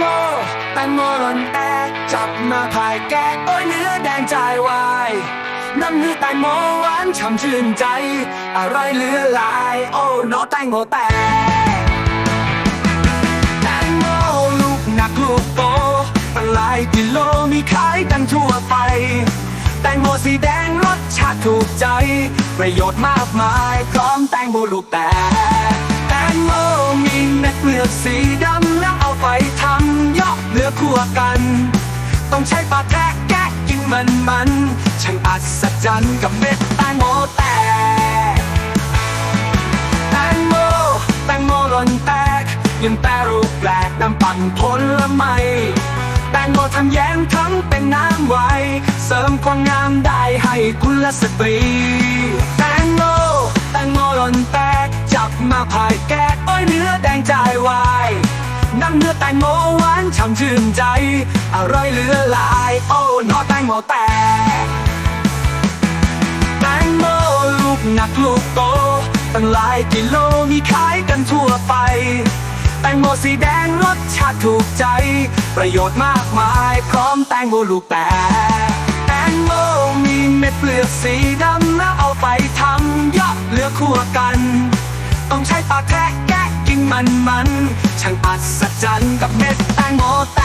ตงโมหล่นแตกจับมาพายแกะโอ้ยเนื้อแดงใจวายน้ำเนื้อแตงโมหวานฉ่ำชื่นใจ อร่อยเหลือหลาย โอ้เนอแตงโมแตกแตงโมลูกหนักลูกโตตั้งหลายกิโลมีขายกันทั่วไป แตงโมสีแดงรสชาติถูกใจ ประโยชน์มากมาย พร้อมแตงโมลูกแตกแตงโมมีเม็ดเปลือกสีดำแล้ คั่วกัน ต้องใช้ปลาแทะแกะกินมันมันๆช่างอัศจรรย์กับเม็ดแตงโมแตกแตงโมแตงโมหล่นแตกยังแปรรูปแปลกน้ำปั่นผลไม้แตงโมทำแย้มทั้งเป็นน้ำไวเสริมความงามได้ให้กุลสตรีแตงโมแตงโมหล่นแตกจับมาพายแกะอ้ยเนื้อแดงใจวาย น้ำเนื้อแตงโมหวานฉ่ำชื่นใจ อร่อยเหลือหลาย โอ้นอแตงโมแตกแตงโมลูกหนักลูกโต ตั้งหลายกิโลมีขายกันทั่วไป แตงโมสีแดงรสชาติถูกใจ ประโยชน์มากมาย พร้อมแตงโมลูกแตกแตงโมมีเม็ดเปลือกสีดำแล้วเอาไปทำยอดเหลือคั่วกัน ต้องใช้ปากแทะ มันมันช่างอัศจรรย์กับเม็ดแตงโมแต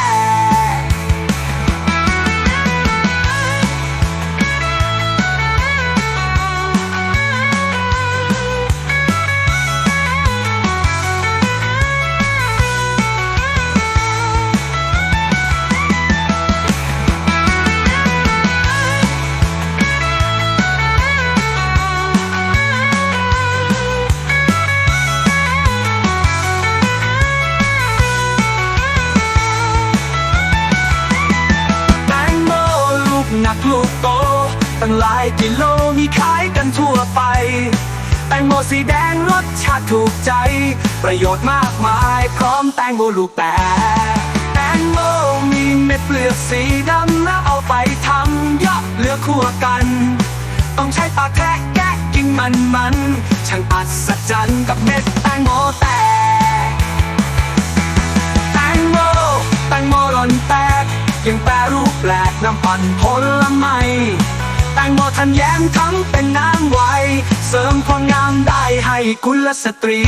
ตั้งหลายกิโลมีขายกันทั่วไป แตงโมสีแดงรสชาติถูกใจ ประโยชน์มากมาย พร้อมแตงโมลูกแตกแตงโมมีเม็ดเปลือกสีดำแล้วเอาไปทำยอดเหลือคั่วกัน ต้องใช้ปากแทะแกะกินมันมันๆช่างอัศจรรย์กับเม็ดแตงโมแตกแตงโมแตงโมหล่นแตกยังแปรรูปแปลกน้ำปั่นผลไม้ แตงโมทันแย้มทั้งเป็นน้ำไว เสริมความงามได้ให้กุลสตรี